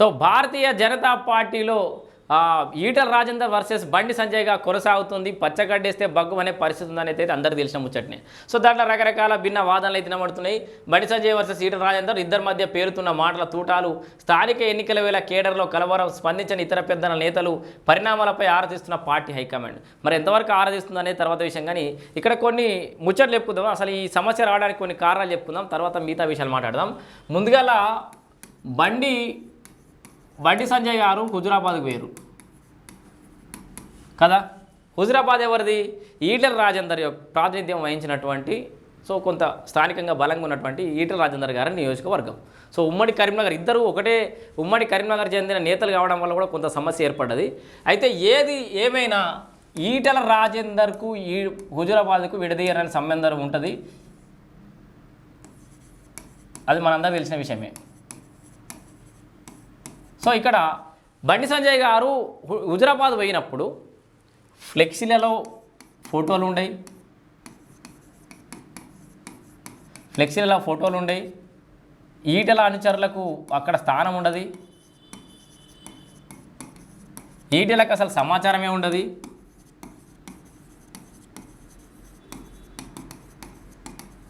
So Bharatiya Janata పార్టీలో Etela Rajender versus బండి సంజయ్గా కొనసాగుతుంది. పచ్చగడ్డేస్తే బగ్గు అనే పరిస్థితి ఉందని అయితే అందరికీ తెలిసిన ముచ్చటనే. సో దాంట్లో రకరకాల భిన్న వాదనలు అయితే వినబడుతున్నాయి. బండి సంజయ్ వర్సెస్ ఈటల రాజేందర్ ఇద్దరి మధ్య పేరుతున్న మాటల తూటాలు స్థానిక ఎన్నికల వేళ కేడర్లో కలవరం స్పందించని ఇతర పెద్దల నేతలు పరిణామాలపై ఆరాధిస్తున్న పార్టీ హైకమాండ్. మరి ఎంతవరకు ఆరాధిస్తుందనే తర్వాత విషయం కానీ ఇక్కడ కొన్ని ముచ్చట్లు చెప్పుకుందాం. అసలు ఈ సమస్య రావడానికి కొన్ని కారణాలు చెప్పుకుందాం. తర్వాత మిగతా విషయాలు మాట్లాడదాం. ముందుగా బండి బండి సంజయ్ గారు హుజురాబాద్కు వేరు కదా? హుజురాబాద్ ఎవరిది? ఈటల రాజేందర్ యొక్క ప్రాతినిధ్యం వహించినటువంటి సో కొంత స్థానికంగా బలంగా ఉన్నటువంటి ఈటల రాజేందర్ గారి నియోజకవర్గం. సో ఉమ్మడి కరీంనగర్ ఇద్దరు ఒకటే ఉమ్మడి కరీంనగర్ చెందిన నేతలు కావడం వల్ల కూడా కొంత సమస్య ఏర్పడ్డది. అయితే ఏది ఏమైనా ఈటల రాజేందర్కు ఈ హుజురాబాద్కు విడదీయరని సంబంధం ఉంటుంది? అది మనందరూ తెలిసిన విషయమే. సో ఇక్కడ బండి సంజయ్ గారు హుజరాబాద్ పోయినప్పుడు ఫ్లెక్సీలలో ఫోటోలు ఉండయి. ఫ్లెక్సీలలో ఫోటోలు ఉండయి. ఈటల అనుచరులకు అక్కడ స్థానం ఉండదు. ఈటలకు అసలు సమాచారమే ఉండదు.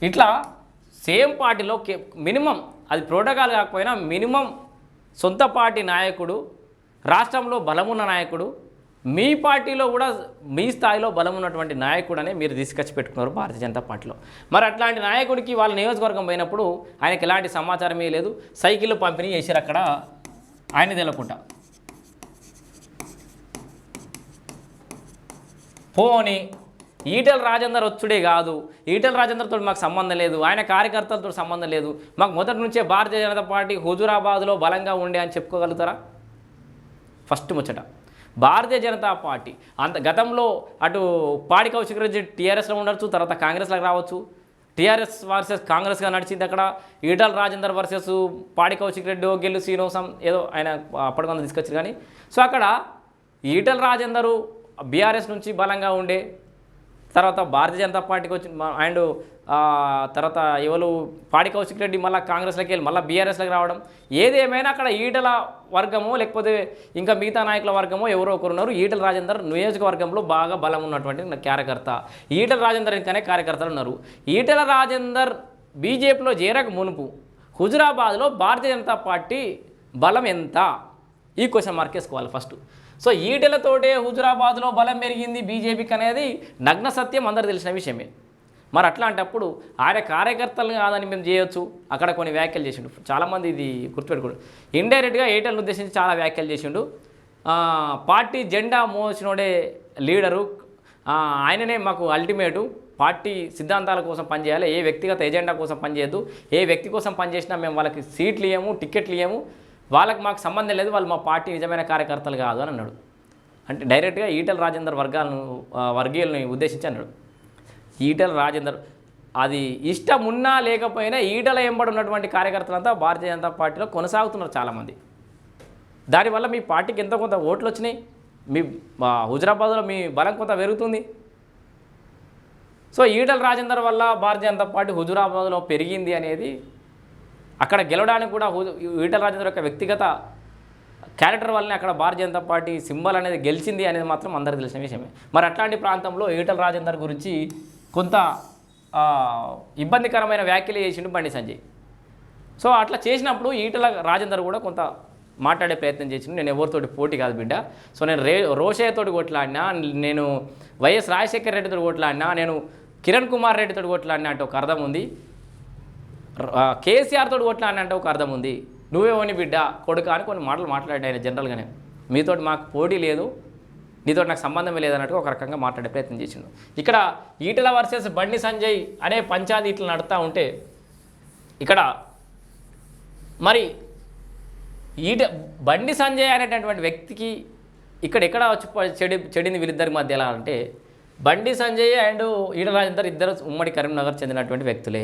ఇట్లా సేమ్ పార్టీలో కే మినిమం అది ప్రోటోకాల్ కాకపోయినా మినిమం సొంత పార్టీ నాయకుడు రాష్ట్రంలో బలమున్న నాయకుడు మీ పార్టీలో కూడా మీ స్థాయిలో బలం ఉన్నటువంటి నాయకుడనే మీరు తీసుకొచ్చి పెట్టుకున్నారు భారతీయ జనతా పార్టీలో. మరి అట్లాంటి నాయకుడికి వాళ్ళ నియోజకవర్గం పోయినప్పుడు ఆయనకి ఎలాంటి సమాచారమే లేదు. సైకిల్ పంపిణీ చేశారు అక్కడ ఆయన తెలకుండా పోని ఈటల రాజేందర్ వచ్చుడే కాదు. ఈటల రాజేందర్తో మాకు సంబంధం లేదు. ఆయన కార్యకర్తలతో సంబంధం లేదు. మాకు మొదటి నుంచే భారతీయ జనతా పార్టీ హుజురాబాద్లో బలంగా ఉండే అని చెప్పుకోగలుగుతారా? ఫస్ట్ ముచ్చట. భారతీయ జనతా పార్టీ. అంత గతంలో అటు పాడి కౌశిక్ రెడ్డి టీఆర్ఎస్లో ఉండొచ్చు తర్వాత కాంగ్రెస్లోకి రావచ్చు. టీఆర్ఎస్ వర్సెస్ కాంగ్రెస్గా నడిచింది అక్కడ ఈటల రాజేందర్ వర్సెస్ పాడి కౌశిక్ రెడ్డి గెల్లు శ్రీనివాసం ఏదో ఆయన అప్పటికొంత తీసుకొచ్చారు కానీ. సో అక్కడ ఈటల రాజేందరు బీఆర్ఎస్ నుంచి బలంగా ఉండే తర్వాత భారతీయ జనతా పార్టీకి వచ్చి అండ్ తర్వాత ఎవరు పాడి కౌశిక్ రెడ్డి మళ్ళీ కాంగ్రెస్లోకి వెళ్ళి మళ్ళీ బీఆర్ఎస్లోకి రావడం. ఏదేమైనా అక్కడ ఈటల వర్గమో లేకపోతే ఇంకా మిగతా నాయకుల వర్గమో ఎవరో ఒకరు ఉన్నారు. ఈటల రాజేందర్ నియోజకవర్గంలో బాగా బలం ఉన్నటువంటి కార్యకర్త. ఈటల రాజేందర్ ఇంకనే కార్యకర్తలు ఉన్నారు. ఈటల రాజేందర్ బీజేపీలో చేరక మునుపు హుజురాబాద్లో భారతీయ జనతా పార్టీ బలం ఎంత? ఈ క్వశ్చన్ మార్క్ వేసుకోవాలి ఫస్ట్ సో ఈటెలతోటే హుజురాబాద్లో బలం పెరిగింది బీజేపీకి అనేది నగ్న సత్యం అందరు తెలిసిన విషయమే. మరి అట్లాంటప్పుడు ఆయన కార్యకర్తలు కాదని మేము చేయొచ్చు. అక్కడ కొన్ని వ్యాఖ్యలు చేసిండు. చాలామంది ఇది గుర్తుపెట్టుకోండి. ఇండైరెక్ట్గా ఈటలను ఉద్దేశించి చాలా వ్యాఖ్యలు చేసిండు. పార్టీ జెండా మోసినోడే లీడరు. ఆయననే మాకు అల్టిమేటు పార్టీ సిద్ధాంతాల కోసం పనిచేయాలి. ఏ వ్యక్తిగత ఎజెండా కోసం పనిచేయద్దు. ఏ వ్యక్తి కోసం పనిచేసినా మేము వాళ్ళకి సీట్లు ఇయ్యము టికెట్లు ఇయ్యము. వాళ్ళకి మాకు సంబంధం లేదు వాళ్ళు మా పార్టీ నిజమైన కార్యకర్తలు కాదు అని అన్నాడు. అంటే డైరెక్ట్గా ఈటల రాజేందర్ వర్గాలను ఆ, వర్గీయులని ఉద్దేశించి అన్నాడు. ఈటల రాజేందర్ అది ఇష్టం ఉన్నా లేకపోయినా ఈటల ఎంబడి ఉన్నటువంటి కార్యకర్తలంతా భారతీయ జనతా పార్టీలో కొనసాగుతున్నారు చాలామంది. దానివల్ల మీ పార్టీకి ఎంతో కొంత ఓట్లు వచ్చినాయి మీ హుజరాబాద్లో మీ బలం కొంత పెరుగుతుంది. సో ఈటల రాజేందర్ వల్ల భారతీయ జనతా పార్టీ హుజురాబాద్లో పెరిగింది అనేది అక్కడ గెలవడానికి కూడా ఈటల రాజేందర్ యొక్క వ్యక్తిగత క్యారెక్టర్ వల్లనే అక్కడ భారతీయ జనతా పార్టీ సింబల్ అనేది గెలిచింది అనేది మాత్రం అందరికీ తెలిసిన విషయమే. మరి అట్లాంటి ప్రాంతంలో ఈటల రాజేందర్ గురించి కొంత ఇబ్బందికరమైన వ్యాఖ్యలు చేసిండు బండి సంజయ్. సో అట్లా చేసినప్పుడు ఈటల రాజేందర్ కూడా కొంత మాట్లాడే ప్రయత్నం చేసిండు. నేను ఎవరితోటి పోటీ కాదు బిడ్డ. సో నేను రే రోషయ్యతోటి కొట్లాడినా నేను వైఎస్ రాజశేఖర్ రెడ్డితో కొట్లాడినా నేను కిరణ్ కుమార్ రెడ్డితో కొట్లాడినా అంటే ఒక అర్థం ఉంది. కేసీఆర్ తోటి కొట్లాడినా అంటే ఒక అర్థం ఉంది. నువ్వేమని బిడ్డ కొడుక అని కొన్ని మాటలు మాట్లాడాడు ఆయన జనరల్గానే మీతోటి మాకు పోటీ లేదు నీతో నాకు సంబంధమే లేదన్నట్టు ఒక రకంగా మాట్లాడే ప్రయత్నం చేసిండు. ఇక్కడ ఈటల వర్సెస్ బండి సంజయ్ అనే పంచాయతీ ఇట్లా నడుతూ ఉంటే ఇక్కడ మరి ఈట బండి సంజయ్ అనేటటువంటి వ్యక్తికి ఇక్కడ ఎక్కడ వచ్చి చెడి చెడింది వీళ్ళిద్దరి మధ్య ఎలా అంటే బండి సంజయ్ అండ్ ఈటల రాజేందర్ ఇద్దరు ఉమ్మడి కరీంనగర్ చెందినటువంటి వ్యక్తులే.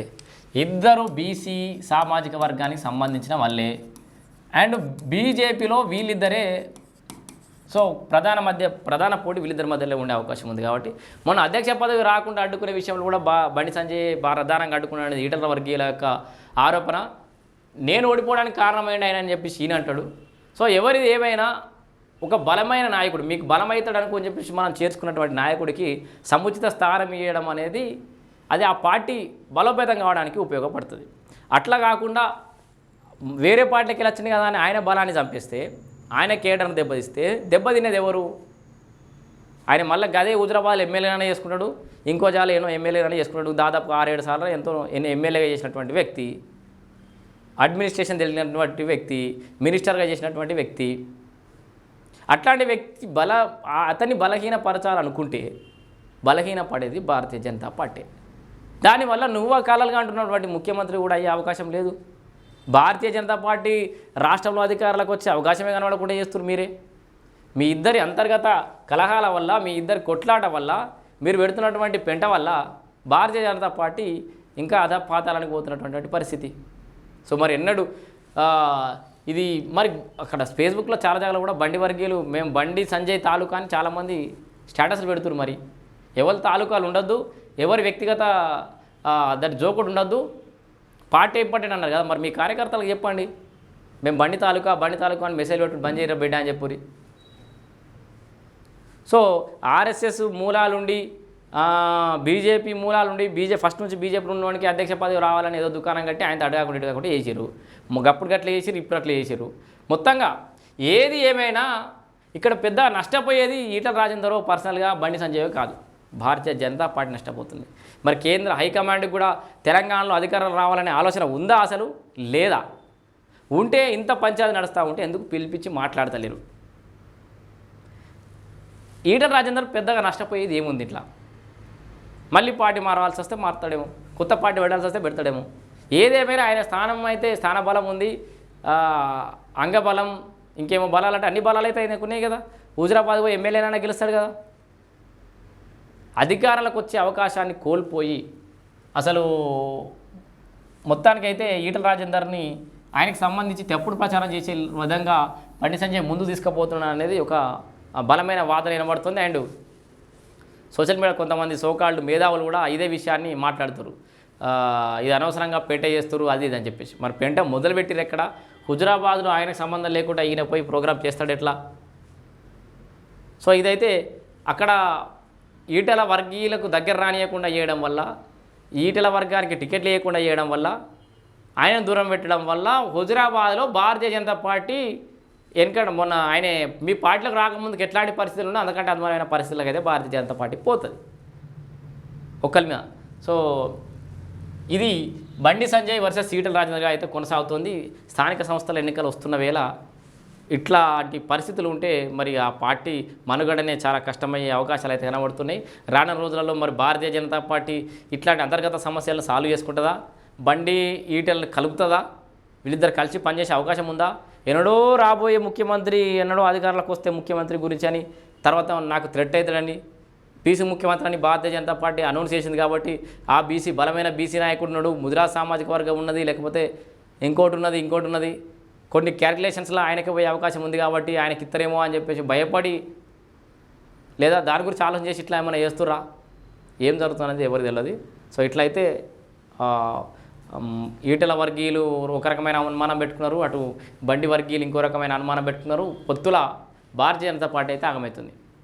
ఇద్దరు బీసీ సామాజిక వర్గానికి సంబంధించిన వాళ్ళే. అండ్ బీజేపీలో వీళ్ళిద్దరే సో ప్రధాన మధ్య ప్రధాన పోటీ వీళ్ళిద్దరి మధ్యలో ఉండే అవకాశం ఉంది కాబట్టి. మొన్న అధ్యక్ష పదవి రాకుండా అడ్డుకునే విషయంలో కూడా బా బండి సంజయ్ ప్రధానంగా అడ్డుకున్నాడు ఈటల వర్గీయుల యొక్క ఆరోపణ. నేను ఓడిపోవడానికి కారణమైన ఆయన అని చెప్పి ఈయన అంటాడు. సో ఎవరిది ఏమైనా ఒక బలమైన నాయకుడు మీకు బలమవుతాడు అనుకుని చెప్పేసి మనం చేర్చుకున్నటువంటి నాయకుడికి సముచిత స్థానం ఇవ్వడం అనేది అది ఆ పార్టీ బలోపేతం కావడానికి ఉపయోగపడుతుంది. అట్లా కాకుండా వేరే పార్టీకి వెళ్ళి వచ్చింది కదా అని ఆయన బలాన్ని చంపేస్తే ఆయన కేటర్ను దెబ్బతిస్తే దెబ్బతినేది ఎవరు? ఆయన మళ్ళీ గదే హుజరాబాద్ ఎమ్మెల్యేగానే చేసుకున్నాడు ఇంకో జాల ఎన్నో ఎమ్మెల్యేగానే చేసుకున్నాడు దాదాపు ఆరేడు సార్లు ఎంతో ఎన్నో ఎమ్మెల్యేగా చేసినటువంటి వ్యక్తి అడ్మినిస్ట్రేషన్ తెలియనటువంటి వ్యక్తి మినిస్టర్గా చేసినటువంటి వ్యక్తి. అట్లాంటి వ్యక్తి బల అతన్ని బలహీనపరచాలనుకుంటే బలహీన పడేది భారతీయ జనతా పార్టీ. దానివల్ల నువ్వు కాలాలుగా అంటున్నటువంటి ముఖ్యమంత్రి కూడా అయ్యే అవకాశం లేదు. భారతీయ జనతా పార్టీ రాష్ట్రంలో అధికారులకు వచ్చే అవకాశమే కనబడకుండా చేస్తున్నారు మీరే. మీ ఇద్దరి అంతర్గత కలహాల వల్ల మీ ఇద్దరి కొట్లాట వల్ల మీరు పెడుతున్నటువంటి పెంట వల్ల భారతీయ జనతా పార్టీ ఇంకా అధపాతాలకు పోతున్నటువంటి పరిస్థితి. సో మరి ఎన్నడు ఇది మరి అక్కడ ఫేస్బుక్లో చాలా జాగాలో కూడా బండి వర్గీయులు మేము బండి సంజయ్ తాలూకా అని చాలామంది స్టేటస్లు పెడుతున్నారు మరి. ఎవరి తాలూకాలు ఉండొద్దు ఎవరి వ్యక్తిగత దట్ జోకుడు ఉండొద్దు. పార్టీ ఇంపార్టెంట్ అన్నారు కదా మరి మీ కార్యకర్తలకు చెప్పండి. మేము బండి తాలూకా బండి తాలూకా అని మెసేజ్ పెట్టి బంద్ చేయరా బిడ్డ అని చెప్పురి సో ఆర్ఎస్ఎస్ మూలాలుండి బీజేపీ మూలాలుండి బీజే ఫస్ట్ నుంచి బీజేపీ ఉన్నవానికి అధ్యక్ష పదవి రావాలని ఏదో దుకాణం కట్టి ఆయన అడగకుండా ఇటు కాకుండా చేసారు అప్పుడు గట్ల చేసారు ఇప్పుడు అట్లా చేసారు మొత్తంగా ఏది ఏమైనా ఇక్కడ పెద్ద నష్టపోయేది ఈటల రాజేందరో పర్సనల్గా బండి సంజయ్ కాదు. భారతీయ జనతా పార్టీ నష్టపోతుంది. మరి కేంద్ర హైకమాండ్కి కూడా తెలంగాణలో అధికారం రావాలనే ఆలోచన ఉందా అసలు? లేదా? ఉంటే ఇంత పంచాయతీ నడుస్తూ ఉంటే ఎందుకు పిలిపించి మాట్లాడతలేరు? ఈటల రాజేందర్ పెద్దగా నష్టపోయేది ఏముంది ఇట్లా? మళ్ళీ పార్టీ మారవలసి వస్తే మారుతాడేమో? కొత్త పార్టీ పెట్టాల్సి వస్తే పెడతాడేమో? ఏదేమైనా ఆయన స్థానం అయితే స్థాన బలం ఉంది అంగబలం ఇంకేమో బలాలు అంటే అన్ని బలాలు అయితే ఆయనకు ఉన్నాయి కదా. హుజరాబాద్ పోయి ఎమ్మెల్యేనైనా గెలుస్తాడు కదా. అధికారాలకు వచ్చే అవకాశాన్ని కోల్పోయి అసలు మొత్తానికైతే ఈటల రాజేందర్ని ఆయనకు సంబంధించి తప్పుడు ప్రచారం చేసే విధంగా బండి సంజయ్ ముందు తీసుకుపోతున్నాడు అనేది ఒక బలమైన వాదన వినబడుతుంది. అండ్ సోషల్ మీడియా కొంతమంది సోకాళ్ళు మేధావులు కూడా ఇదే విషయాన్ని మాట్లాడుతారు. ఇది అనవసరంగా పెంట చేస్తారు అది ఇది అని చెప్పేసి. మరి పెంట మొదలుపెట్టిరు ఎక్కడ? హుజరాబాద్లో ఆయనకు సంబంధం లేకుండా ఈయన పోయి ప్రోగ్రామ్ చేస్తాడు ఎట్లా సో ఇదైతే అక్కడ ఈటల వర్గీయులకు దగ్గర రానియకుండా చేయడం వల్ల ఈటల వర్గానికి టికెట్లు ఇవ్వకుండా చేయడం వల్ల ఆయన దూరం పెట్టడం వల్ల హుజరాబాద్లో భారతీయ జనతా పార్టీ వెనకడ మొన్న ఆయన మీ పార్టీలకు రాకముందుకు ఎట్లాంటి పరిస్థితులు ఉన్నా అందుకంటే అందువలన పరిస్థితులకు అయితే భారతీయ జనతా పార్టీ పోతుంది. ఒకరి మీద. సో ఇది బండి సంజయ్ వర్సెస్ ఈటల రాజేంద్ర అయితే కొనసాగుతోంది. స్థానిక సంస్థల ఎన్నికలు వస్తున్న వేళ ఇట్లాంటి పరిస్థితులు ఉంటే మరి ఆ పార్టీ మనుగడనే చాలా కష్టమయ్యే అవకాశాలు అయితే కనబడుతున్నాయి. రానున్న రోజులలో మరి భారతీయ జనతా పార్టీ ఇట్లాంటి అంతర్గత సమస్యలను సాల్వ్ చేసుకుంటుందా? బండి ఈటలను కలుపుతుందా? వీళ్ళిద్దరు కలిసి పనిచేసే అవకాశం ఉందా? ఎన్నడో రాబోయే ముఖ్యమంత్రి ఎన్నడో అధికారులకు వస్తే ముఖ్యమంత్రి గురించి అని తర్వాత నాకు థ్రెట్ అవుతాడని బీసీ ముఖ్యమంత్రి అని భారతీయ జనతా పార్టీ అనౌన్స్ చేసింది కాబట్టి ఆ బీసీ బలమైన బీసీ నాయకుడు ఉన్నాడు. ముదిరా సామాజిక వర్గం ఉన్నది లేకపోతే ఇంకోటి ఉన్నది ఇంకోటి ఉన్నది. కొన్ని క్యాలిక్యులేషన్స్లో ఆయనకి పోయే అవకాశం ఉంది కాబట్టి ఆయనకి ఇత్తరేమో అని చెప్పేసి భయపడి లేదా దాని గురించి ఆలోచన చేసి ఇట్లా ఏమైనా చేస్తుర్రా? ఏం జరుగుతుందనేది ఎవరు తెలియదు సో ఇట్లయితే ఈటల వర్గీయులు ఒక రకమైన అనుమానం పెట్టుకున్నారు. అటు బండి వర్గీయులు ఇంకో రకమైన అనుమానం పెట్టుకున్నారు. పొత్తుల భారతీయ జనతా పార్టీ అయితే ఆగమవుతుంది.